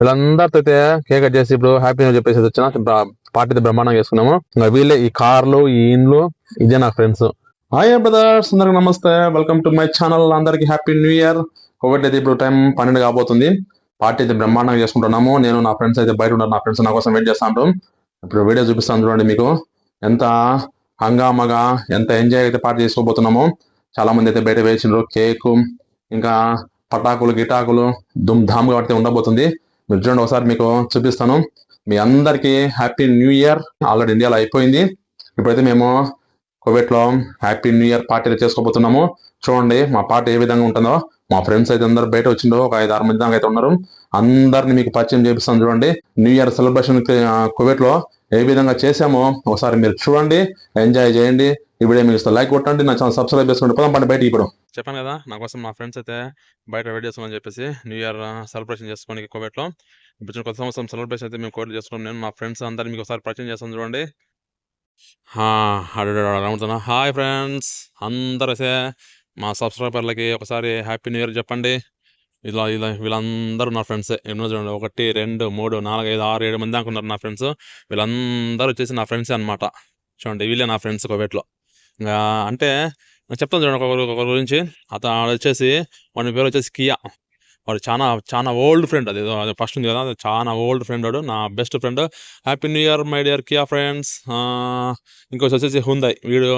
వీళ్ళందరితో అయితే cake cut చేసి ఇప్పుడు హ్యాపీ న్యూ చెప్పేసి వచ్చిన పార్టీ అయితే బ్రహ్మాండంగా చేసుకున్నాము. ఇంకా వీళ్ళే ఈ కార్లు ఈ ఇండ్లు ఇదే నా ఫ్రెండ్స్ హాయ్ బ్రదర్స్ అందరికి నమస్తే. వెల్కమ్ టు మై ఛానల్ అందరికి హ్యాపీ న్యూ ఇయర్ ఒకటి అయితే ఇప్పుడు టైం పన్నెండు కాబోతుంది. పార్టీ అయితే బ్రహ్మాండంగా చేసుకుంటున్నాము. నేను నా ఫ్రెండ్స్ అయితే బయట ఉన్నారు. నా ఫ్రెండ్స్ నా కోసం వెయిట్ చేస్తాను ఇప్పుడు వీడియో చూపిస్తాను చూడండి మీకు. ఎంత హంగామగా ఎంత ఎంజాయ్ అయితే పార్టీ చేసుకోబోతున్నామో. చాలా మంది అయితే బయట వేసిండ్రు. కేకు ఇంకా పటాకులు గిటాకులు దుమ్ ధామ్ కాబట్టి ఉండబోతుంది. మీరు చూడండి ఒకసారి మీకు చూపిస్తాను. మీ అందరికీ హ్యాపీ న్యూ ఇయర్ ఆల్రెడీ ఇండియాలో అయిపోయింది. ఇప్పుడైతే మేము కోవిడ్లో హ్యాపీ న్యూ ఇయర్ పార్టీలు చేసుకోబోతున్నాము. చూడండి మా పార్టీ ఏ విధంగా ఉంటుందో. మా ఫ్రెండ్స్ అయితే అందరు బయట వచ్చిండో ఒక ఐదు ఆరు మంది దాకా అయితే ఉన్నారు. అందరిని మీకు పరిచయం చేపిస్తాను చూడండి. న్యూ ఇయర్ సెలబ్రేషన్ కోవిడ్లో ఏ విధంగా చేసామో ఒకసారి మీరు చూడండి. ఎంజాయ్ చేయండి. ఈ వీడియో మీకు లైక్ కొట్టండి నా ఛానల్ సబ్స్క్రైబ్ చేసుకోండి. పదం పండి బయట ఇప్పుడు చెప్పాను కదా నా కోసం మా ఫ్రెండ్స్ అయితే బయట వెయిట్ చేస్తామని చెప్పేసి న్యూ ఇయర్ సెలబ్రేషన్ చేసుకోనికి కోవిడ్లో ఇప్పుడు కొత్త సంవత్సరం సెలబ్రేషన్ అయితే మేము కోవిడ్ చేసుకున్నాం. నేను మా ఫ్రెండ్స్ అందరిని మీకు ఒకసారి పరిచయం చేస్తాను చూడండి. అడుగుతున్నా హాయ్ ఫ్రెండ్స్ అందరూ అయితే మా సబ్స్క్రైబర్లకి ఒకసారి హ్యాపీ న్యూ ఇయర్ చెప్పండి. ఇలా ఇలా వీళ్ళందరూ నా ఫ్రెండ్స్ ఎన్నో చూడండి. ఒకటి రెండు మూడు నాలుగు ఐదు ఆరు ఏడు మంది దాకా ఉన్నారు నా ఫ్రెండ్స్ వీళ్ళందరూ వచ్చేసి నా ఫ్రెండ్స్ అన్నమాట. చూడండి వీళ్ళే నా ఫ్రెండ్స్ కోవిడ్లో అంటే చెప్తాను చూడండి ఒకరి గురించి. అతను వచ్చేసి వాడి పేరు వచ్చేసి కియా. వాడు చాలా చాలా ఓల్డ్ ఫ్రెండ్ అది. అది ఫస్ట్ ఉంది కదా అది చాలా ఓల్డ్ ఫ్రెండ్ వాడు నా best friend. Happy new year my dear Kia friends. ఇంకోటి వచ్చేసి హుందాయ్ వీడు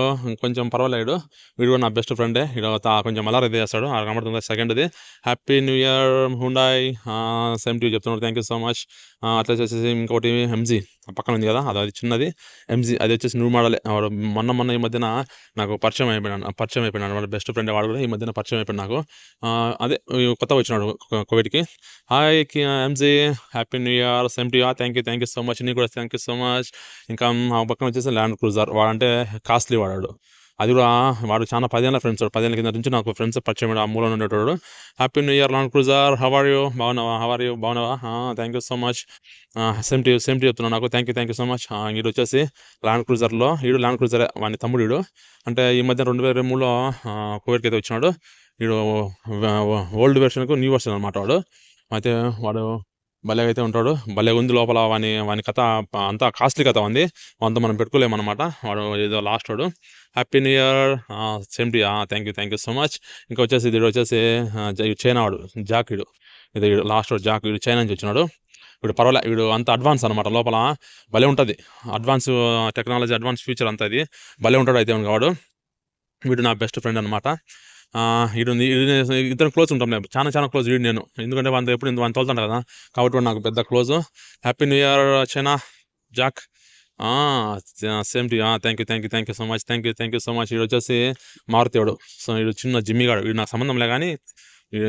కొంచెం పర్వాలేడు. వీడు కూడా నా బెస్ట్ ఫ్రెండే. వీడు కొంచెం అలా ఇది చేస్తాడు. ఆ కనబడుతుంది సెకండ్ది. Happy new year Hyundai same to చెప్తున్నాడు. Thank you so much. అట్లా వచ్చేసి ఇంకోటి ఎంజీ. పక్కన ఉంది కదా అది అది చిన్నది. ఎంజీ అది వచ్చేసి న్యూ మోడల్. వాడు మొన్న మొన్న ఈ మధ్యన నాకు పరిచయం అయిపోయినాను పరిచయం అయిపోయినాడు. వాడు బెస్ట్ ఫ్రెండ్ వాడు కూడా ఈ మధ్యన పరిచయం అయిపోయినా నాకు. అదే కొత్త కొత్తగా వచ్చినాడు కోవిడ్కి. Hi MG happy new year same to thank you thank you so much. నీకు కూడా థ్యాంక్ యూ సో మచ్. ఇంకా ఆ పక్కన వచ్చేసి ల్యాండ్ క్రూజర్ వాడంటే కాస్ట్లీ వాడాడు. అది కూడా వాడు చాలా పదేళ్ళ ఫ్రెండ్స్ పదేళ్ళ కింద నుంచి నాకు ఫ్రెండ్స్ పరిచయం ఆ మూలలో ఉండేటోడు. Happy new year land cruiser how are you బాగున్నావా? హవర్ యూ బాగున్నావా? Thank you so much same to same చెప్తున్నాను నాకు. Thank you thank you so much ఈడు వచ్చేసి ల్యాండ్ క్రూజర్లో ఈడు ల్యాండ్ క్రూజర్ వాని తమ్ముడు ఈడు. అంటే ఈ మధ్య రెండు వేల ఇరవై మూడులో కోవిడ్కి అయితే వచ్చినాడు. ఈడు ఓల్డ్ వెర్షన్కు న్యూ వెర్షన్ అనమాట వాడు. అయితే వాడు భలే అయితే ఉంటాడు. భలే ఉంది లోపల వాని వాని కథ అంతా కాస్ట్లీ కథ ఉంది. అంత మనం పెట్టుకోలేమన్నమాట. వాడు ఏదో లాస్ట్ వాడు. Happy new year. Same to thank you thank you so much. ఇంకా వచ్చేసి ఇది వచ్చేసి చైనా వాడు. జాకీడు ఇది లాస్ట్ వాడు జాక్. వీడు చైనా నుంచి వచ్చినాడు. వీడు పర్వాలే వీడు అంత అడ్వాన్స్ అనమాట లోపల. భలే ఉంటుంది. అడ్వాన్స్ టెక్నాలజీ అడ్వాన్స్ ఫ్యూచర్ అంతా ఇది. భలే ఉంటాడు అయితే వాడు. వీడు నా బెస్ట్ ఫ్రెండ్ అనమాట వీడు ఇద్దరు క్లోజ్ ఉంటాం నేను చాలా చాలా క్లోజ్ వీడు నేను. ఎందుకంటే వాళ్ళతో ఎప్పుడు వాళ్ళని తోలుతాను కదా. కాబట్టి వాడు నాకు పెద్ద close happy new year China jack same to thank you thank you thank you so much thank you thank you so much వీడు వచ్చేసి మారుతేవాడు సో వీడు చిన్న జిమ్మిగాడు వీడు నాకు సంబంధం లే కానీ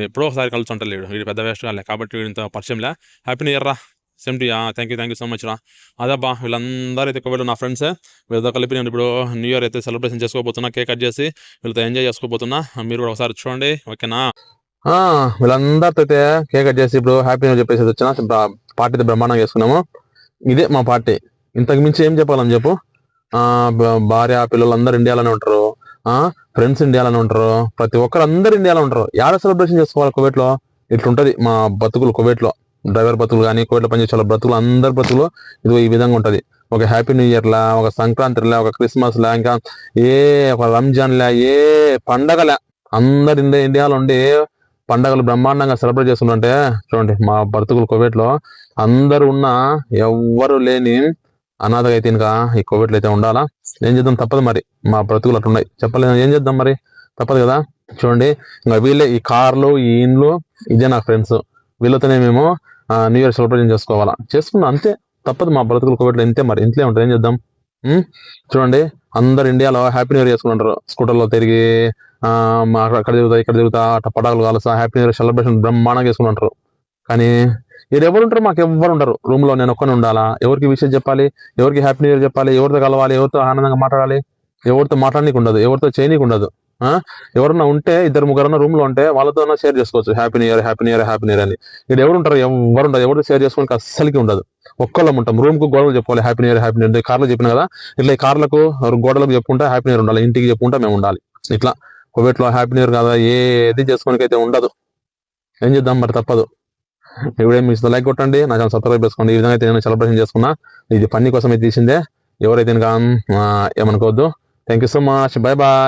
ఎప్పుడో ఒకసారి కలుసుంటాడు వీడు వీడు పెద్ద వేస్ట్ కాలే కాబట్టి వీడు ఇంత పరిచయం లే. హ్యాపీ న్యూ ఇయర్ రా. Same to thank you thank you so much రా అదబ్బా వీళ్ళందరూ అయితే ఒకవేళ నా ఫ్రెండ్స్ వీళ్ళతో కలిపి నేను ఇప్పుడు న్యూ ఇయర్ అయితే సెలబ్రేషన్ చేసుకోబోతున్నా కేక్ కట్ చేసి వీళ్ళతో ఎంజాయ్ చేసుకోబోతున్నా. మీరు కూడా ఒకసారి చూడండి ఓకేనా? వీళ్ళందరితో అయితే కేక్ కట్ చేసి ఇప్పుడు హ్యాపీ న్యూ చెప్పేసి వచ్చిన పార్టీ అయితే బ్రహ్మాండంగా చేసుకున్నాము. ఇదే మా పార్టీ. ఇంతకు మించి ఏం చెప్పాలని చెప్పు? ఆ భార్య పిల్లలు అందరు ఇండియాలోనే ఉంటారు. ఆ ఫ్రెండ్స్ ఇండియాలోనే ఉంటారు. ప్రతి ఒక్కరు అందరు ఇండియాలో ఉంటారు. యాడ సెలబ్రేషన్ చేసుకోవాలి కువైట్లో ఇట్లుంటది మా బతుకులు కువైట్లో డ్రైవర్ బతుకులు కానీ కోట్ల పనిచేసే వాళ్ళ బ్రతుకులు అందరి బ్రతుకులు ఇది ఈ విధంగా ఉంటది. ఒక హ్యాపీ న్యూ ఇయర్ లా ఒక సంక్రాంతిలా ఒక క్రిస్మస్లా ఇంకా ఏ ఒక రంజాన్ లా ఏ పండగలే అందరు ఇండియా ఇండియాలో ఉండి పండగలు బ్రహ్మాండంగా సెలబ్రేట్ చేస్తుంటే చూడండి మా బ్రతుకులు కోవిడ్లో అందరు ఉన్నా ఎవ్వరు లేని అనాథగా అయితే ఇంకా ఈ కోవిడ్ అయితే ఉండాలా? ఏం చేద్దాం? తప్పదు మరి. మా బ్రతుకులు అట్లున్నాయి. చెప్పలేదు? ఏం చేద్దాం మరి? తప్పదు కదా? చూడండి ఇంకా వీళ్ళే ఈ కార్లు ఈ ఇండ్లు ఇదే నా ఫ్రెండ్స్. వీళ్ళతోనే మేము న్యూ ఇయర్ సెలబ్రేషన్ చేసుకోవాలా? చేసుకున్నా అంతే. తప్పదు మా బ్రతుకులు కోవిడ్లో ఇంతే మరి. ఇంట్లో ఉంటుంది ఏం చేద్దాం? చూడండి అందరు ఇండియాలో హ్యాపీ న్యూ ఇయర్ చేసుకుంటారు. స్కూటర్లో తిరిగి మా అక్కడ తిరుగుతా ఇక్కడ తిరుగుతా అట్ట పటాకులు కాలుస్తా హ్యాపీ న్యూ ఇయర్ సెలబ్రేషన్ బ్రహ్మాండంగా చేసుకుంటారు కానీ మీరు ఎవరు ఉంటారు? మాకు ఎవరు ఉంటారు రూమ్లో నేను ఒక్కనే ఉండాలా? ఎవరికి విషయం చెప్పాలి? ఎవరికి హ్యాపీ న్యూ ఇయర్ చెప్పాలి? ఎవరితో కలవాలి? ఎవరితో ఆనందంగా మాట్లాడాలి? ఎవరితో మాట్లాడనీకి ఉండదు. ఎవరితో చేయనీకి ఉండదు. ఎవరన్నా ఉంటే ఇద్దరు ముగ్గురన్నా రూమ్లో ఉంటే వాళ్ళతో షేర్ చేసుకోవచ్చు. Happy new year happy new year happy new year అని. ఇక్కడ ఎవరు ఉంటారు ఎవరు ఉండదు ఎవరు షేర్ చేసుకోవడానికి అస్సలకి ఉండదు. ఒక్కళ్ళం ఉంటాం. రూమ్కు గోడలు చెప్పుకోవాలి happy new year happy new year కార్లో చెప్పిన కదా ఇట్లా ఈ కార్లకు గోడలకు చెప్పుకుంటే హ్యాపీ న్యూ ఇయర్ ఉండాలి. ఇంటికి చెప్పుకుంటే మేము ఉండాలి. ఇట్లా. కోవిడ్లో హ్యాపీ న్యూ ఇయర్ కదా ఏది చేసుకోనికి అయితే ఉండదు. ఏం చేద్దాం మరి తప్పదు. ఈ మీ లైక్ కొట్టండి. నా ఛానల్ సబ్స్క్రైబ్ చేసుకోండి. ఈ విధంగా అయితే నేను సెలబ్రేషన్ చేసుకున్నా. ఇది ఫన్నీ కోసం అయితే తీసిందే. ఎవరైతే ఇంకా ఏమనుకోవద్దు. Thank you so much bye bye